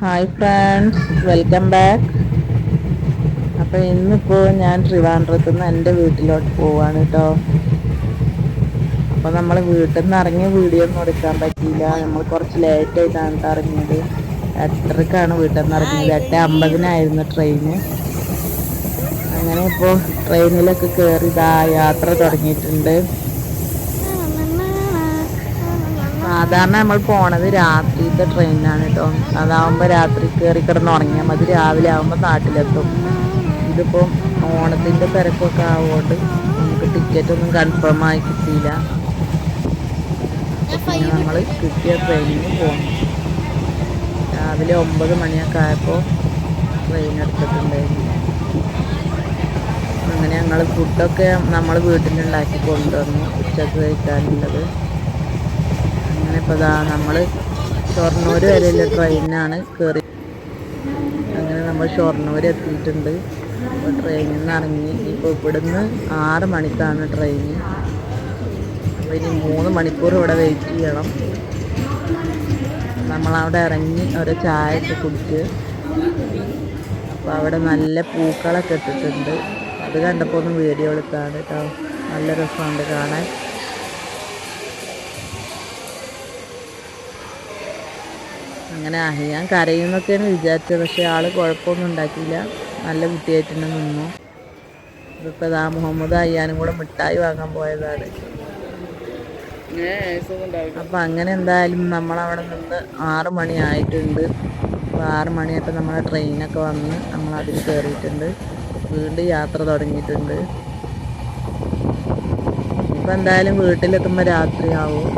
Hi friends welcome back അപ്പോൾ ഇന്നിപ്പോൾ ഞാൻ ട്രിവാൻഡ്രത്തു നിന്ന് എന്റെ വീട്ടിലോട്ട് പോവാണ് കേട്ടോ അപ്പോൾ നമ്മൾ വീട്ടിൽ നിന്ന് ഇറങ്ങിയ വീഡിയോ ഒന്നും എടുക്കാൻ പറ്റിയില്ല. നമ്മൾ കുറച്ച് ലേറ്റായിട്ടാണ് ഇറങ്ങിയത്. എട്ടരക്കാണ് വീട്ടിൽ നിന്ന് ഇറങ്ങിയത് എട്ട് അമ്പതിനായിരുന്നു ട്രെയിന് അങ്ങനെ ഇപ്പോൾ ട്രെയിനിലൊക്കെ കയറി ഇതാ യാത്ര തുടങ്ങിയിട്ടുണ്ട്. സാധാരണ നമ്മൾ പോണത് രാത്രിത്തെ ട്രെയിനാണ് കേട്ടോ അതാവുമ്പോൾ രാത്രി കയറി കിടന്ന് ഉറങ്ങിയാൽ മതി. രാവിലെ ആകുമ്പോൾ നാട്ടിലെത്തും. ഇതിപ്പോൾ ഓണത്തിന്റെ തിരക്കൊക്കെ ആവുകൊണ്ട് നമുക്ക് ടിക്കറ്റ് ഒന്നും കൺഫേം ആയി കിട്ടിയില്ല. പിന്നെ നമ്മൾ കിട്ടിയ ട്രെയിനിന് പോകുന്നു രാവിലെ ഒമ്പത് മണിയൊക്കെ ആയപ്പോൾ ട്രെയിൻ എടുത്തിട്ടുണ്ടായിരുന്നു. അങ്ങനെ ഞങ്ങൾ ഫുഡൊക്കെ നമ്മൾ വീട്ടിലുണ്ടാക്കി കൊണ്ടുവന്നു. ഉച്ചയ്ക്ക് കഴിക്കാനുള്ളത്. ഇപ്പോൾ ഇതാ നമ്മൾ ഷൊർണൂർ വരെയുള്ള ട്രെയിനാണ് കയറി അങ്ങനെ നമ്മൾ ഷൊർണൂർ എത്തിയിട്ടുണ്ട്. അപ്പോൾ ട്രെയിനിൽ നിന്ന് ഇറങ്ങി. ഇപ്പോൾ ഇവിടുന്ന് ആറ് മണിക്കാണ് ട്രെയിൻ അപ്പോൾ ഇനി മൂന്ന് മണിക്കൂർ ഇവിടെ വെയിറ്റ് ചെയ്യണം. നമ്മളവിടെ ഇറങ്ങി ഒരു ചായ ഒക്കെ കുടിച്ച്. അപ്പോൾ അവിടെ നല്ല പൂക്കളൊക്കെ ഇട്ടിട്ടുണ്ട്. അത് കണ്ടപ്പോൾ ഒന്ന് വീഡിയോ എടുക്കാണ്ട് കേട്ടോ നല്ല രസമുണ്ട് കാണാൻ. അങ്ങനെ ഞാൻ കരയുന്നൊക്കെയാണ് വിചാരിച്ചത്. പക്ഷെ ആൾ കുഴപ്പമൊന്നും ഉണ്ടാക്കിയില്ല. നല്ല കുട്ടിയായിട്ട് തന്നെ നിന്നു. ഇതിപ്പോൾ ദാ മുഹമ്മദ് അയ്യാനും കൂടെ മിഠായി വാങ്ങാൻ പോയതാണ്. അപ്പം അങ്ങനെ എന്തായാലും നമ്മളവിടെ നിന്ന് ആറ് മണി ആയിട്ടുണ്ട്. അപ്പോൾ ആറ് മണിയായപ്പോൾ നമ്മളെ ട്രെയിനൊക്കെ വന്ന് നമ്മൾ അതിൽ കയറിയിട്ടുണ്ട്. വീണ്ടും യാത്ര തുടങ്ങിയിട്ടുണ്ട്. ഇപ്പം എന്തായാലും വീട്ടിലെത്തുമ്പോൾ രാത്രിയാവും.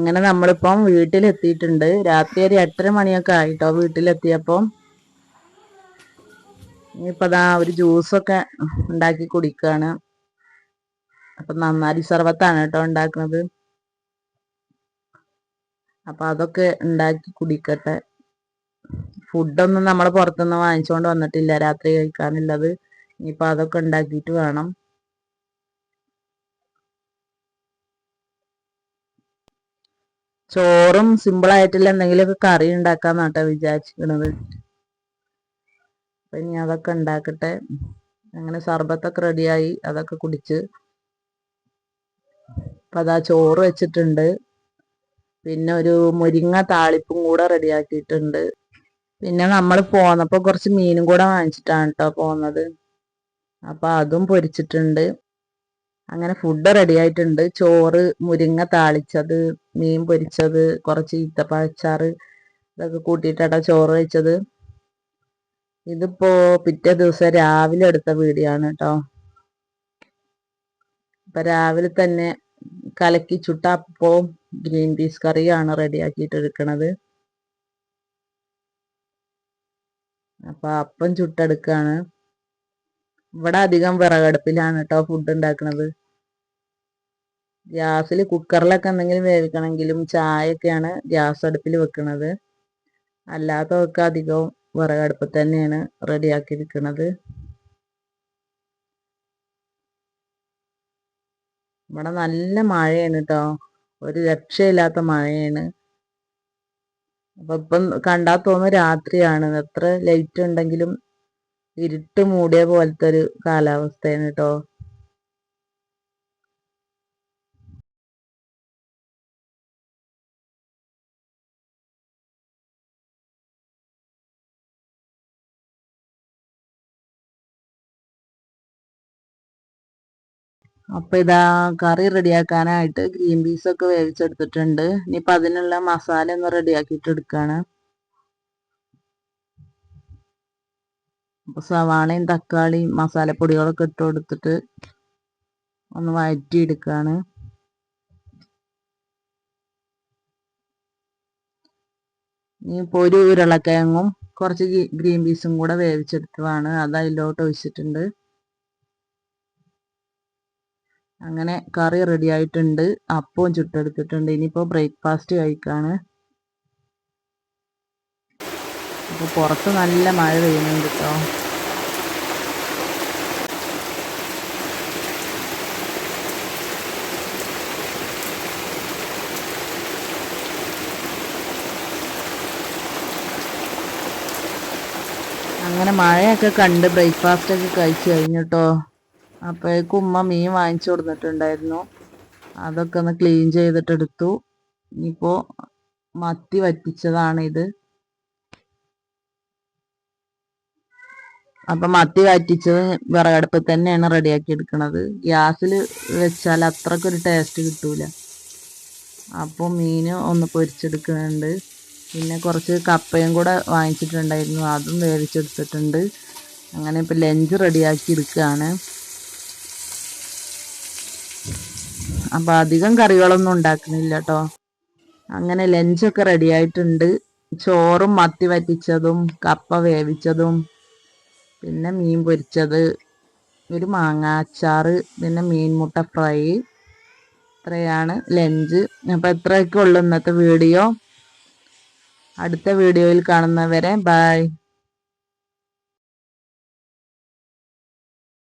അങ്ങനെ നമ്മളിപ്പം വീട്ടിലെത്തിയിട്ടുണ്ട്. രാത്രി ഒരു എട്ടര മണിയൊക്കെ ആയിട്ടോ വീട്ടിലെത്തിയപ്പം. ഇനിയിപ്പോൾ അതാ ഒരു ജ്യൂസൊക്കെ ഉണ്ടാക്കി കുടിക്കുകയാണ് അപ്പം നന്നാരി സർവത്താണ് കേട്ടോ ഉണ്ടാക്കുന്നത്. അപ്പം അതൊക്കെ ഉണ്ടാക്കി കുടിക്കട്ടെ. ഫുഡൊന്നും നമ്മൾ പുറത്തുനിന്ന് വാങ്ങിച്ചുകൊണ്ട് വന്നിട്ടില്ല രാത്രി കഴിക്കാനുള്ളത്. ഇനിയിപ്പോൾ അതൊക്കെ ഉണ്ടാക്കിയിട്ട് വേണം. ചോറും സിമ്പിൾ ആയിട്ടുള്ള എന്തെങ്കിലുമൊക്കെ കറി ഉണ്ടാക്കാന്നാട്ടോ വിചാരിച്ചിരിക്കണത്. അപ്പൊ ഇനി അതൊക്കെ ഉണ്ടാക്കട്ടെ. അങ്ങനെ സർബത്തൊക്കെ റെഡിയായി അതൊക്കെ കുടിച്ച്. അപ്പൊ അതാ ചോറ് വെച്ചിട്ടുണ്ട്. പിന്നെ ഒരു മുരിങ്ങ താളിപ്പും കൂടെ റെഡിയാക്കിയിട്ടുണ്ട് പിന്നെ നമ്മൾ പോന്നപ്പോ കുറച്ച് മീനും കൂടെ വാങ്ങിച്ചിട്ടാണ് കേട്ടോ പോന്നത്. അപ്പൊ അതും പൊരിച്ചിട്ടുണ്ട്. അങ്ങനെ ഫുഡ് റെഡി ആയിട്ടുണ്ട്. ചോറ് മുരിങ്ങ താളിച്ചത് മീൻ പൊരിച്ചത് കുറച്ച് ഈത്തപ്പഴച്ചാറ് ഇതൊക്കെ കൂട്ടിയിട്ടാണ് ചോറ് വെച്ചത് ഇതിപ്പോ പിറ്റേ ദിവസം രാവിലെ എടുത്ത വീഡിയോ ആണ് കേട്ടോ ഇപ്പൊ രാവിലെ തന്നെ കലക്കി ചുട്ട അപ്പവും ഗ്രീൻ പീസ് കറിയാണ് റെഡിയാക്കിയിട്ട് എടുക്കണത്. അപ്പൊ അപ്പം ചുട്ടെടുക്കാണ്. ഇവിടെ അധികം വിറകടുപ്പിലാണ് കേട്ടോ ഫുഡ് ഉണ്ടാക്കുന്നത് ഗ്യാസിൽ കുക്കറിലൊക്കെ എന്തെങ്കിലും വേവിക്കണമെങ്കിലും ചായയൊക്കെയാണ് ഗ്യാസ് അടുപ്പിൽ വെക്കുന്നത് അല്ലാത്തതൊക്കെ അധികവും വിറകടുപ്പ് തന്നെയാണ് റെഡിയാക്കി വെക്കുന്നത് ഇവിടെ നല്ല മഴയാണ് കേട്ടോ ഒരു രക്ഷയില്ലാത്ത മഴയാണ്. അപ്പൊ ഇപ്പം കണ്ടാൽ തോന്നുന്നു രാത്രിയാണ്. എത്ര ലൈറ്റ് ഉണ്ടെങ്കിലും ഇരുട്ട് മൂടിയ പോലത്തെ ഒരു കാലാവസ്ഥയാണ് കേട്ടോ അപ്പൊ ഇതാ കറി റെഡിയാക്കാനായിട്ട് ഗ്രീൻ പീസ് ഒക്കെ വേവിച്ചെടുത്തിട്ടുണ്ട്. ഇനിയിപ്പോ അതിനുള്ള മസാല ഒന്ന് റെഡിയാക്കിയിട്ട് എടുക്കാണ്. അപ്പൊ സവാളയും തക്കാളിയും മസാലപ്പൊടികളൊക്കെ ഇട്ട് കൊടുത്തിട്ട് ഒന്ന് വഴറ്റിയെടുക്കാണ്. ഇനിയിപ്പോ ഒരു ഉരുളക്കിഴങ്ങും കുറച്ച് ഗ്രീൻ പീസും കൂടെ വേവിച്ചെടുത്തതാണ്. അത് അതിലോട്ട് ഒഴിച്ചിട്ടുണ്ട്. അങ്ങനെ കറി റെഡി ആയിട്ടുണ്ട്. അപ്പവും ചുട്ടെടുത്തിട്ടുണ്ട്. ഇനിയിപ്പോൾ ബ്രേക്ക്ഫാസ്റ്റ് കഴിക്കാണ്. അപ്പോൾ പുറത്ത് നല്ല മഴ പെയ്യുന്നുണ്ട് കേട്ടോ അങ്ങനെ മഴയൊക്കെ കണ്ട് ബ്രേക്ക്ഫാസ്റ്റ് ഒക്കെ കഴിച്ചു കഴിഞ്ഞു അപ്പോഴേക്കും ഉമ്മ മീൻ വാങ്ങിച്ചു കൊടുത്തിട്ടുണ്ടായിരുന്നു. അതൊക്കെ ഒന്ന് ക്ലീൻ ചെയ്തിട്ടെടുത്തു ഇനിയിപ്പോ മത്തി വറ്റിച്ചതാണ് ഇത്. അപ്പൊ മത്തി വറ്റിച്ചത് വിറകടുപ്പിൽ തന്നെയാണ് റെഡിയാക്കി എടുക്കുന്നത് ഗ്യാസിൽ വെച്ചാൽ അത്രക്കൊരു ടേസ്റ്റ് കിട്ടൂല. അപ്പോൾ മീൻ ഒന്ന് പൊരിച്ചെടുക്കുന്നുണ്ട്. പിന്നെ കുറച്ച് കപ്പയും കൂടെ വാങ്ങിച്ചിട്ടുണ്ടായിരുന്നു. അതും വേവിച്ചെടുത്തിട്ടുണ്ട്. അങ്ങനെ ഇപ്പൊ ലഞ്ച് റെഡിയാക്കി എടുക്കുകയാണ്. അപ്പോൾ അധികം കറികളൊന്നും ഉണ്ടാക്കുന്നില്ല കേട്ടോ അങ്ങനെ ലഞ്ചൊക്കെ റെഡി ആയിട്ടുണ്ട്. ചോറും മത്തി വറ്റിച്ചതും കപ്പ വേവിച്ചതും പിന്നെ മീൻ പൊരിച്ചത് ഒരു മാങ്ങ അച്ചാറ് പിന്നെ മീൻമുട്ട ഫ്രൈ. ഇത്രയാണ് ലഞ്ച് അപ്പോൾ ഇത്രയൊക്കെ ഉള്ളു ഇന്നത്തെ വീഡിയോ അടുത്ത വീഡിയോയിൽ കാണുന്നവരെ ബൈ